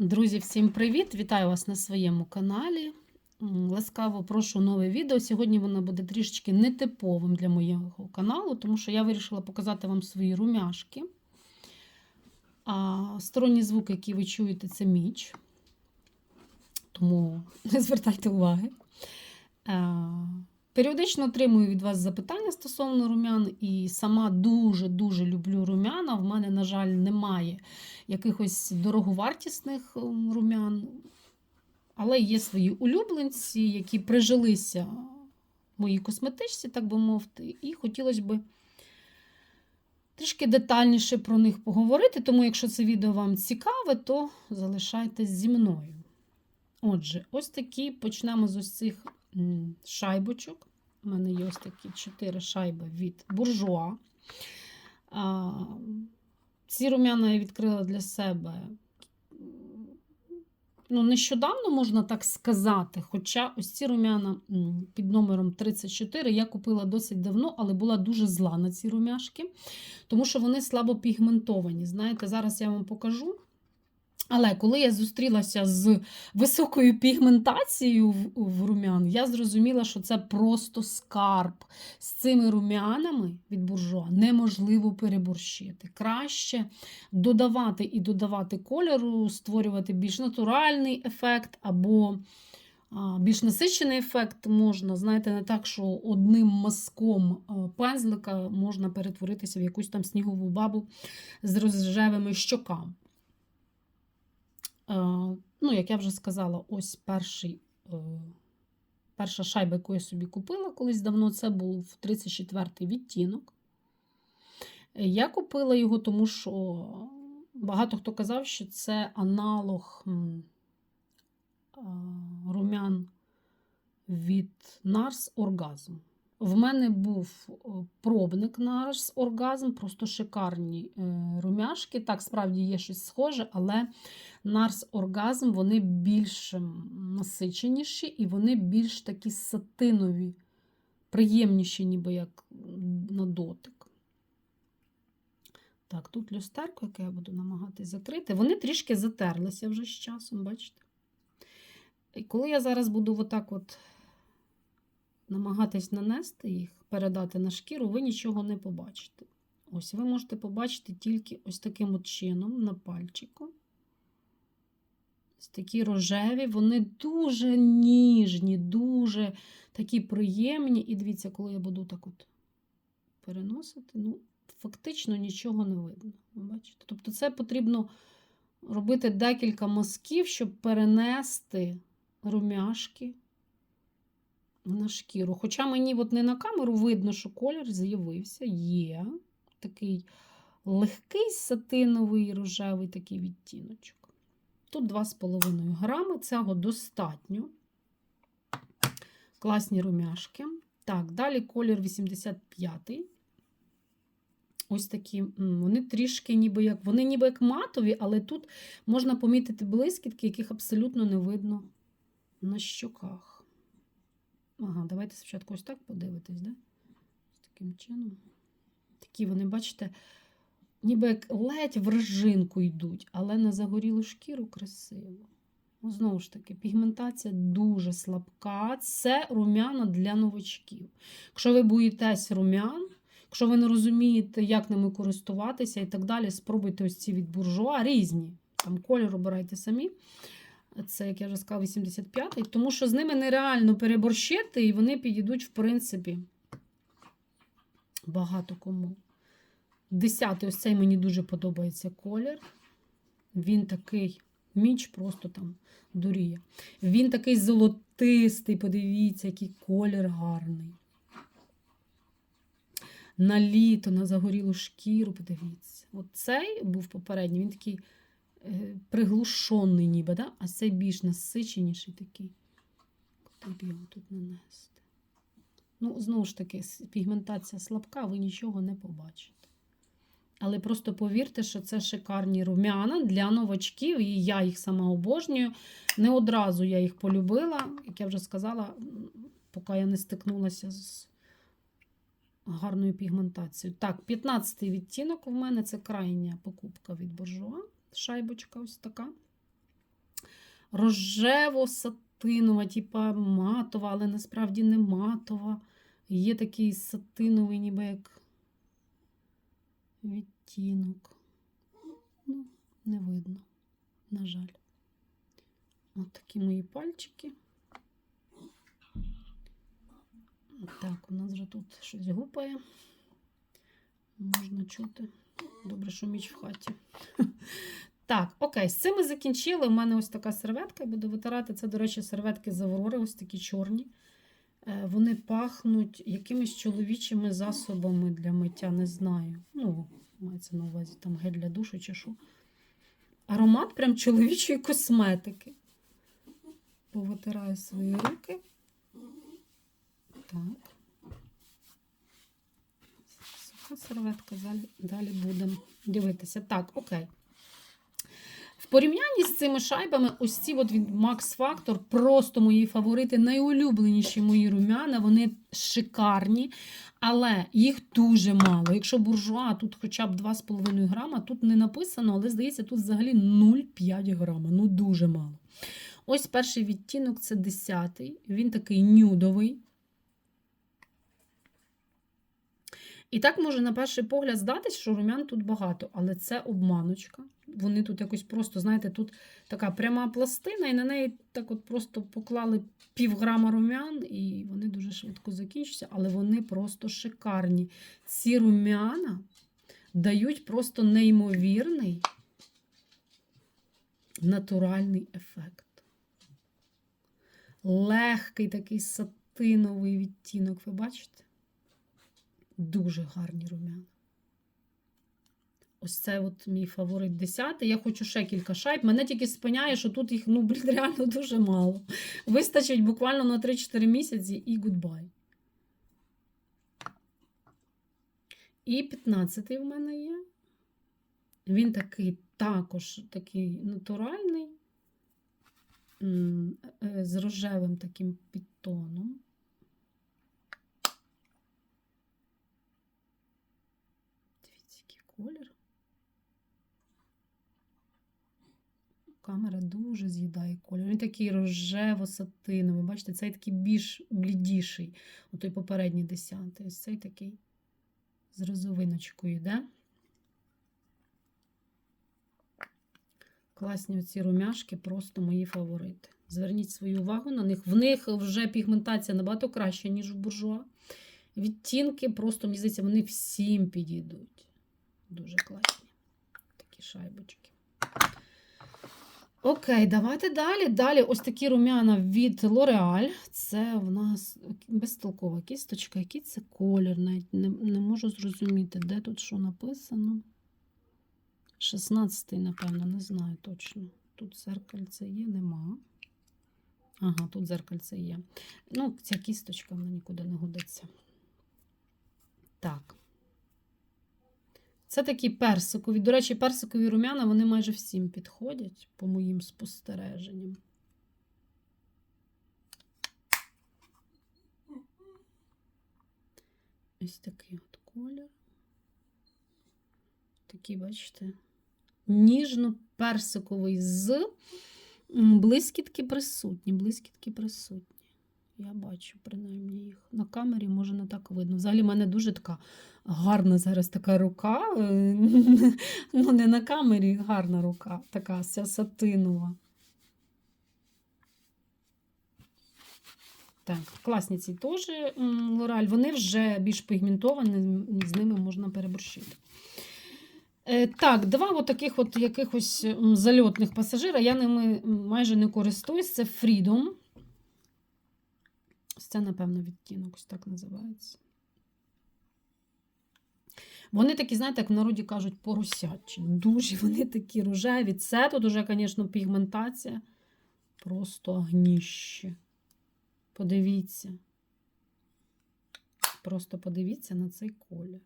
Друзі, всім привіт! Вітаю вас на своєму каналі. Ласкаво прошу нове відео. Сьогодні воно буде трішечки нетиповим для моєго каналу, тому що я вирішила показати вам свої румяшки. А сторонній звук, який ви чуєте, це міч. Тому не звертайте уваги. Періодично отримую від вас запитання стосовно румян, і сама дуже-дуже люблю румяна. В мене, на жаль, немає якихось дороговартісних ем, румян, але є свої улюбленці, які прижилися в моїй косметичці, так би мовити, і хотілося б трішки детальніше про них поговорити. Тому, якщо це відео вам цікаве, то залишайтесь зі мною. Отже, ось такі почнемо з ось цих шайбочок. У мене є ось такі чотири шайби від буржуа. Ці рум'яна я відкрила для себе. Ну, нещодавно можна так сказати. Хоча ось ці рум'яна під номером 34 я купила досить давно, але була дуже зла на ці рум'яшки, тому що вони слабо пігментовані. Знаєте, зараз я вам покажу. Але коли я зустрілася з високою пігментацією в, в рум'ян, я зрозуміла, що це просто скарб. З цими рум'янами від буржуа неможливо переборщити. Краще додавати і додавати кольору, створювати більш натуральний ефект або більш насичений ефект можна. Знаєте, не так, що одним мазком пензлика можна перетворитися в якусь там снігову бабу з рожевими щоками. Е, Ну, як я вже сказала, ось перший, е, перша шайба, яку я собі купила колись давно, це був 34-й відтінок. Е, Я купила його, тому що багато хто казав, що це аналог румян від Nars Orgasm. В мене був пробник Nars Orgasm, просто шикарні е, румяшки. Так, справді є щось схоже, але Nars Orgasm вони більш насиченіші і вони більш такі сатинові, приємніші, ніби як на дотик. Так, тут люстерку, яке я буду намагатись закрити. Вони трішки затерлися вже з часом, бачите? І коли я зараз буду отак от намагатись нанести їх, передати на шкіру, ви нічого не побачите. Ось ви можете побачити тільки ось таким от чином на пальчику. Ось такі рожеві, вони дуже ніжні, дуже такі приємні. І дивіться, коли я буду так от переносити, ну, фактично нічого не видно. Ви Бачите? Тобто, це потрібно робити декілька мазків, щоб перенести румяшки на шкіру. Хоча мені от не на камеру видно, що колір з'явився, є такий легкий сатиновий рожевий такий відтіночок. Тут 2,5 грами, цього достатньо. Класні румяшки. Так, далі колір 85. Ось такі, вони трішки ніби як, вони ніби як матові, але тут можна помітити блискітки, яких абсолютно не видно на щоках. Ага, давайте спочатку ось так подивитись, да? Ось таким чином. Такі вони, бачите, ніби як ледь в режинку йдуть, але на загорілу шкіру красиво. Ну, знову ж таки, пігментація дуже слабка. Це рум'яна для новачків. Якщо ви боїтесь рум'ян, якщо ви не розумієте, як ними користуватися і так далі, спробуйте ось ці від буржуа різні. Там колір обирайте самі. Це, як я вже сказала, 85-й, тому що з ними нереально переборщити, і вони підійдуть, в принципі, багато кому. Десятий, ось цей мені дуже подобається колір. Він такий міч просто там дуріє. Він такий золотистий, подивіться, який колір гарний. На літо, на загорілу шкіру, подивіться. От цей був попередній, він такий приглушений ніби, да? а цей більш насиченіший такий. Куди б його тут нанести? Ну, знову ж таки, пігментація слабка, ви нічого не побачите. Але просто повірте, що це шикарні рум'яна для новачків, і я їх сама обожнюю. Не одразу я їх полюбила, як я вже сказала, поки я не стикнулася з гарною пігментацією. Так, 15-й відтінок у мене це крайня покупка від буржуа. Шайбочка ось така. рожево-сатинова, типа матова, але насправді не матова. Є такий сатиновий, ніби як відтінок. Ну, не видно, на жаль. От такі мої пальчики. Так, у нас вже тут щось гупає. Можна чути. Добре, що міч в хаті. Так, окей, з цим ми закінчили. У мене ось така серветка. Я буду витирати. Це, до речі, серветки з Аврори, ось такі чорні. Е, Вони пахнуть якимись чоловічими засобами для миття, не знаю. Ну, мається на увазі там гель для душу чи що. Аромат прям чоловічої косметики. Повитираю свої руки. Так. Суха серветка. Далі, будемо дивитися. Так, окей. В порівнянні з цими шайбами, ось ці от від Max Factor просто мої фаворити, найулюбленіші мої румяна, вони шикарні, але їх дуже мало. Якщо буржуа тут хоча б 2,5 грама, тут не написано, але здається, тут взагалі 0,5 грама. Ну, дуже мало. Ось перший відтінок це 10 Він такий нюдовий. І так може на перший погляд здатись, що румян тут багато, але це обманочка. Вони тут якось просто, знаєте, тут така пряма пластина, і на неї так от просто поклали півграма румян, і вони дуже швидко закінчаться, але вони просто шикарні. Ці румяна дають просто неймовірний натуральний ефект. Легкий такий сатиновий відтінок, ви бачите? Дуже гарні румяна. Ось це от мій фаворит 10. Я хочу ще кілька шайб. Мене тільки спиняє, що тут їх, ну, блін, реально дуже мало. Вистачить буквально на 3-4 місяці і гудбай. І 15-й в мене є. Він такий також такий натуральний, е, з рожевим таким підтоном. Дивіться, який колір. Камера дуже з'їдає колір. Він такий рожево-сатиновий. Бачите, цей такий більш блідіший. Отой попередній десятий. Ось цей такий з розовиночкою йде. Класні оці румяшки, просто мої фаворити. Зверніть свою увагу на них. В них вже пігментація набагато краща, ніж в буржуа. Відтінки просто, мені здається, вони всім підійдуть. Дуже класні. Такі шайбочки. Окей, давайте далі. Далі ось такі румяна від L'Oreal. Це в нас безтолкова кісточка. Який це колір? Навіть не, не можу зрозуміти, де тут що написано. 16-й, напевно, не знаю точно. Тут зеркальце є, нема. Ага, тут зеркальце є. Ну, ця кісточка вона нікуди не годиться. Так. Це такі персикові. До речі, персикові румяна вони майже всім підходять, по моїм спостереженням. Ось такий от колір. Такий, бачите, ніжно-персиковий з блискітки присутні. Блискітки присутні. Я бачу, принаймні, їх. На камері може не так видно. Взагалі, в мене дуже така гарна зараз така рука. е, Ну, не на камері, гарна рука, така вся сатинова. Так, класні ці теж L'Oreal. Вони вже більш пігментовані, з ними можна переборщити. Е, Так, два от таких от якихось зальотних пасажира. Я ними майже не користуюсь. Це Freedom. Це, напевно, відтінок, ось так називається. Вони такі, знаєте, як в народі кажуть, поросячі. Дуже вони такі рожеві. Це тут уже, звісно, пігментація. Просто гніще. Подивіться. Просто подивіться на цей колір.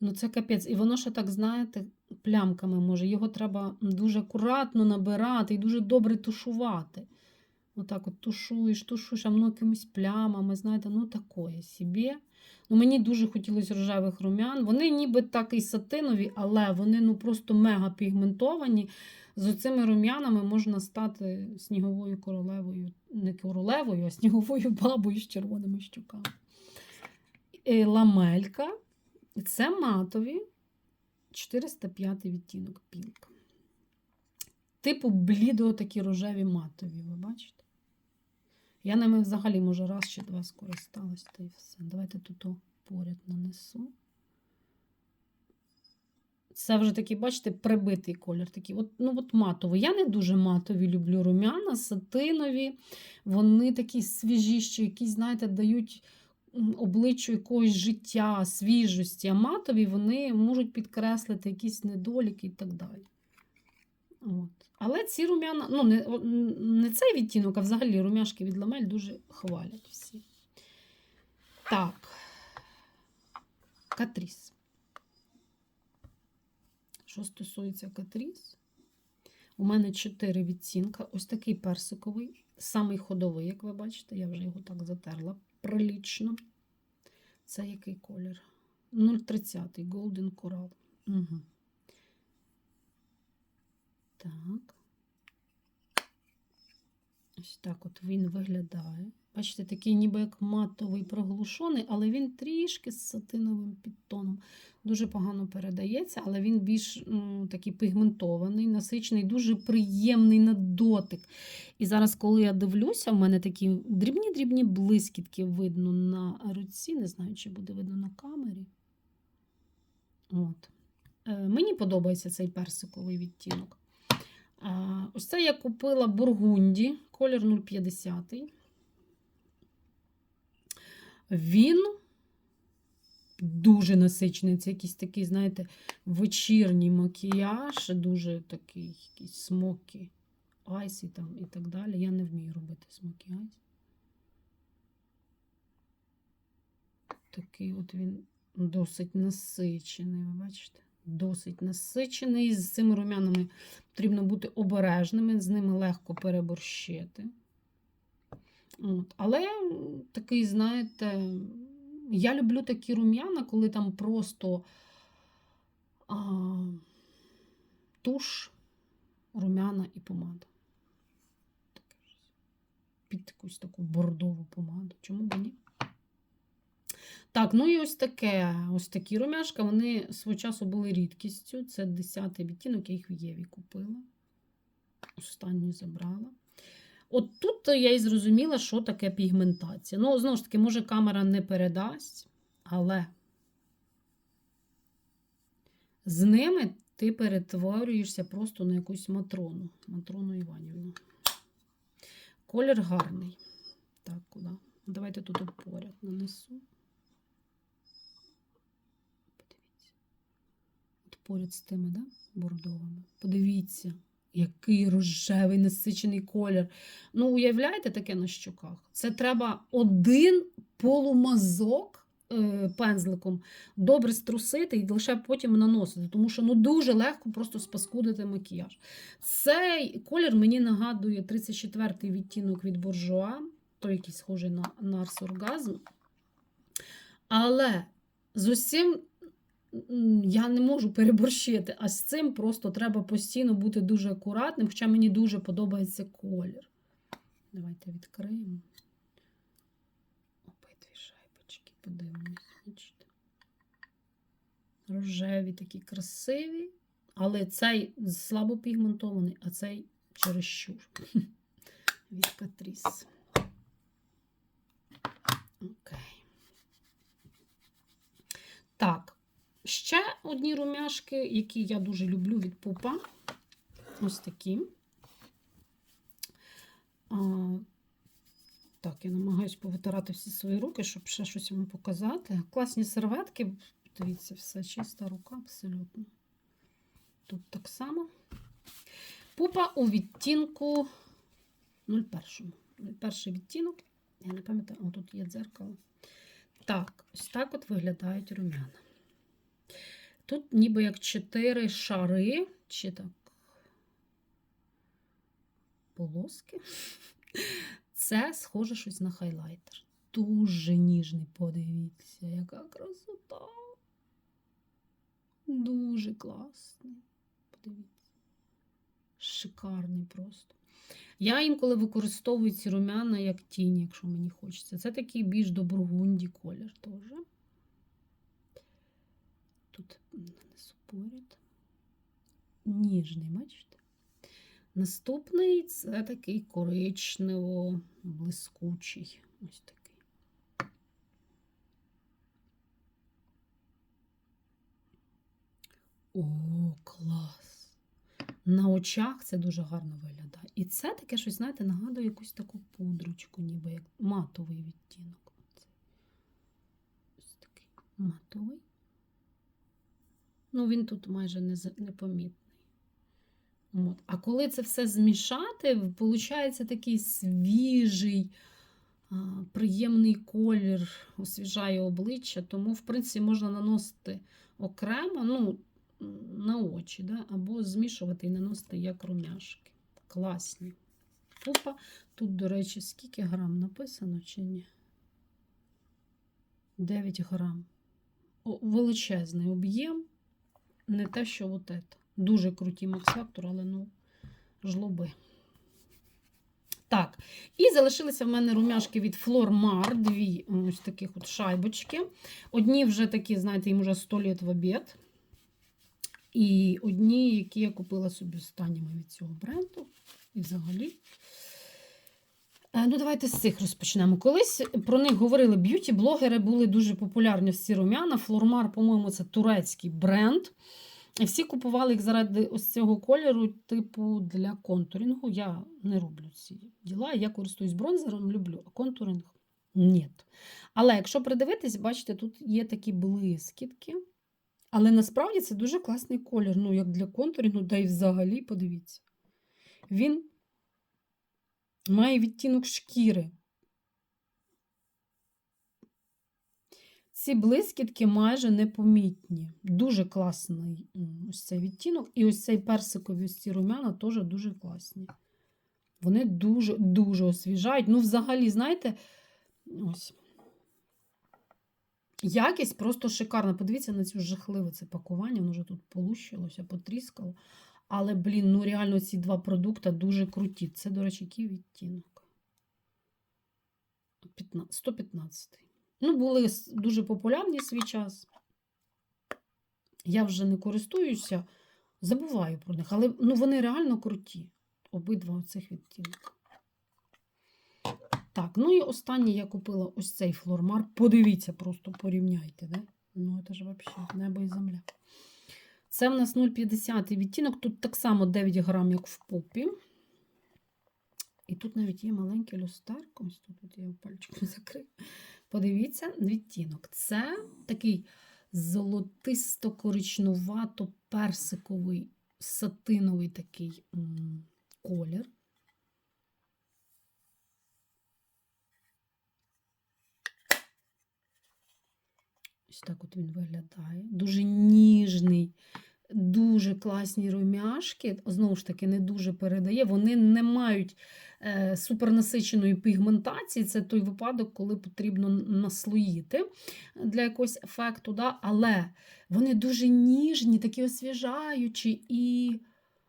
Ну, це капець. І воно ще так, знаєте, плямками може. Його треба дуже акуратно набирати і дуже добре тушувати. Отак от тушуєш, тушуєш, а воно якимись плямами, знаєте, ну такое собі. Ну, мені дуже хотілося рожевих рум'ян. Вони ніби так і сатинові, але вони ну, просто мега пігментовані. З оцими рум'янами можна стати сніговою королевою, не королевою, а сніговою бабою з червоними щоками. Е, Ламелька. Це матові 405 відтінок пінк. Типу блідо такі рожеві матові, ви бачите? Я ними взагалі, може, раз чи два скористалась, та й все. Давайте тут поряд нанесу. Це вже такий, бачите, прибитий колір. Такий, от, ну, от матовий. Я не дуже матові люблю рум'яна, сатинові. Вони такі свіжіші, якісь, знаєте, дають обличчю якогось життя, свіжості. А матові вони можуть підкреслити якісь недоліки і так далі. От. Але ці рум'яна, ну, не, не цей відтінок, а взагалі рум'яшки від ламель дуже хвалять всі. Так. Катріс. Що стосується катріс, у мене 4 відцінка. Ось такий персиковий, самий ходовий, як ви бачите, я вже його так затерла прилічно. Це який колір? 030 Golden Coral. Угу. Так. Ось так от він виглядає. Бачите, такий ніби як матовий проглушений, але він трішки з сатиновим підтоном. Дуже погано передається, але він більш м, такий пігментований, насичений, дуже приємний на дотик. І зараз, коли я дивлюся, в мене такі дрібні-дрібні блискітки видно на руці. Не знаю, чи буде видно на камері. От. Е, Мені подобається цей персиковий відтінок. Ось це я купила Бургунді, колір 050. Він дуже насичений. Це якийсь такий, знаєте, вечірній макіяж, дуже такий якийсь смокі айс і, там, і так далі. Я не вмію робити смокі айс. Такий от він досить насичений, ви бачите? Досить насичений. З цими рум'янами потрібно бути обережними, з ними легко переборщити. От. Але такий, знаєте, я люблю такі рум'яна, коли там просто а, туш, рум'яна і помада. Під якусь таку бордову помаду. Чому б ні? Так, ну і ось таке. Ось такі румяшка, вони свого часу були рідкістю. Це 10-й відтінок, я їх в Єві купила. Останню забрала. От тут я і зрозуміла, що таке пігментація. Ну, знову ж таки, може, камера не передасть, але з ними ти перетворюєшся просто на якусь матрону. Матрону Іванівну. Колір гарний. Так, куди? Давайте тут поряд нанесу. Подивіться. От поряд з тими, да? бордовими. Подивіться, який рожевий насичений колір. Ну, уявляєте таке на щоках? Це треба один полумазок е, пензликом добре струсити і лише потім наносити, тому що ну, дуже легко просто спаскудити макіяж. Цей колір мені нагадує 34-й відтінок від буржуа, той, який схожий на Нарс Оргазм. Але з усім я не можу переборщити, а з цим просто треба постійно бути дуже акуратним, хоча мені дуже подобається колір. Давайте відкриємо. Обидві шайбочки, подивимось. Рожеві такі красиві, але цей слабо пігментований, а цей чересчур. Від Катріс. Окей. Так, ще одні румяшки, які я дуже люблю від пупа. Ось такі. А, так, я намагаюся повитирати всі свої руки, щоб ще щось вам показати. Класні серветки. Дивіться, все чиста рука, абсолютно. Тут так само. Пупа у відтінку 01. 01 відтінок. Я не пам'ятаю, о, тут є дзеркало. Так, ось так от виглядають рум'яна. Тут ніби як чотири шари, чи так полоски. Це схоже щось на хайлайтер. дуже ніжний. Подивіться, яка красота. Дуже класний. Подивіться. Шикарний просто. Я інколи використовую ці рум'яна як тінь, якщо мені хочеться. Це такий більш до колір теж. Тут нанесу. Ніжний, бачите? Наступний це такий коричнево-блискучий. Ось такий. О, клас! На очах це дуже гарно виглядає. І це таке щось, знаєте, нагадує якусь таку пудрочку, ніби як матовий відтінок. Ось такий матовий. Ну, він тут майже не непомітний. От. А коли це все змішати, виходить такий свіжий, приємний колір, освіжає обличчя. Тому, в принципі, можна наносити окремо ну, на очі, да? або змішувати і наносити як румяшки. Класні. Пупа. Тут, до речі, скільки грам написано чи ні? 9 грам. Величезний об'єм. Не те, що от це. Дуже круті макс-фактор, але ну, жлоби. Так, і залишилися в мене румяшки від Flormar, дві ось таких от шайбочки. Одні вже такі, знаєте, їм вже 100 літ в обід. І одні, які я купила собі останніми від цього бренду. І взагалі. Е, Ну, давайте з цих розпочнемо. Колись про них говорили б'юті-блогери, були дуже популярні всі рум'яна. Флормар, по-моєму, це турецький бренд. І всі купували їх заради ось цього кольору, типу для контурінгу. Я не роблю ці діла. Я користуюсь бронзером, люблю, а контуринг ні. Але якщо придивитись, бачите, тут є такі блискітки. Але насправді це дуже класний колір. Ну, як для контурінгу, да й взагалі, подивіться. Він має відтінок шкіри. Ці блискітки майже непомітні. Дуже класний ось цей відтінок. І ось цей персикові ось ці румяна теж дуже класні. Вони дуже-дуже освіжають. Ну, взагалі, знаєте, ось. Якість просто шикарна. Подивіться на цю жахливе це пакування, воно вже тут полущилося, потріскало. Але, блін, ну реально ці два продукти дуже круті. Це, до речі, який відтінок? 15 115. Ну, були дуже популярні свій час. Я вже не користуюся, забуваю про них, але ну, вони реально круті. Обидва цих відтінки. Так, ну і останнє я купила ось цей флормар. Подивіться, просто порівняйте, да? Ну, це ж взагалі небо і земля. Це в нас 0,50 відтінок. Тут так само 9 грам, як в попі. І тут навіть є маленьке люстерко. Ось тут я пальчиком закрив. Подивіться, відтінок. Це такий золотисто-коричнувато-персиковий, сатиновий такий колір. Так от він виглядає. Дуже ніжний, дуже класні румяшки. Знову ж таки, не дуже передає. Вони не мають е, супернасиченої пігментації. Це той випадок, коли потрібно наслоїти для якогось ефекту. Да? Але вони дуже ніжні, такі освіжаючі і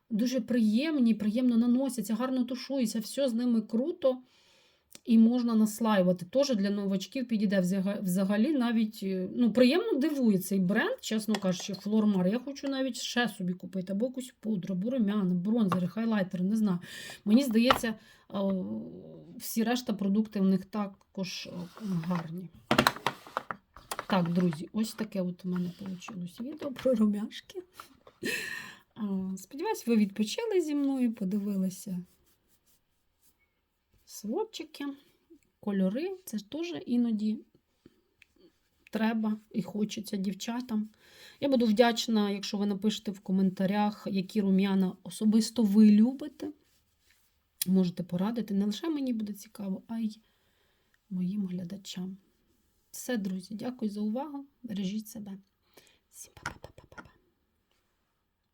дуже приємні, приємно наносяться, гарно тушуються, все з ними круто. І можна наслаювати. Теж для новачків підійде взагалі навіть е, ну, приємно дивує цей бренд, чесно кажучи, Флормар. Я хочу навіть ще собі купити, або якусь пудру, або румяна, бронзери, хайлайтери, не знаю. Мені здається, всі решта продукти в них також е, гарні. Так, друзі, ось таке от у мене вийшло відео про румяшки. Сподіваюсь, ви відпочили зі мною, подивилися сводчики, кольори. Це теж іноді треба і хочеться дівчатам. Я буду вдячна, якщо ви напишете в коментарях, які рум'яна особисто ви любите. Можете порадити. Не лише мені буде цікаво, а й моїм глядачам. Все, друзі, дякую за увагу. Бережіть себе. Всім па-па-па.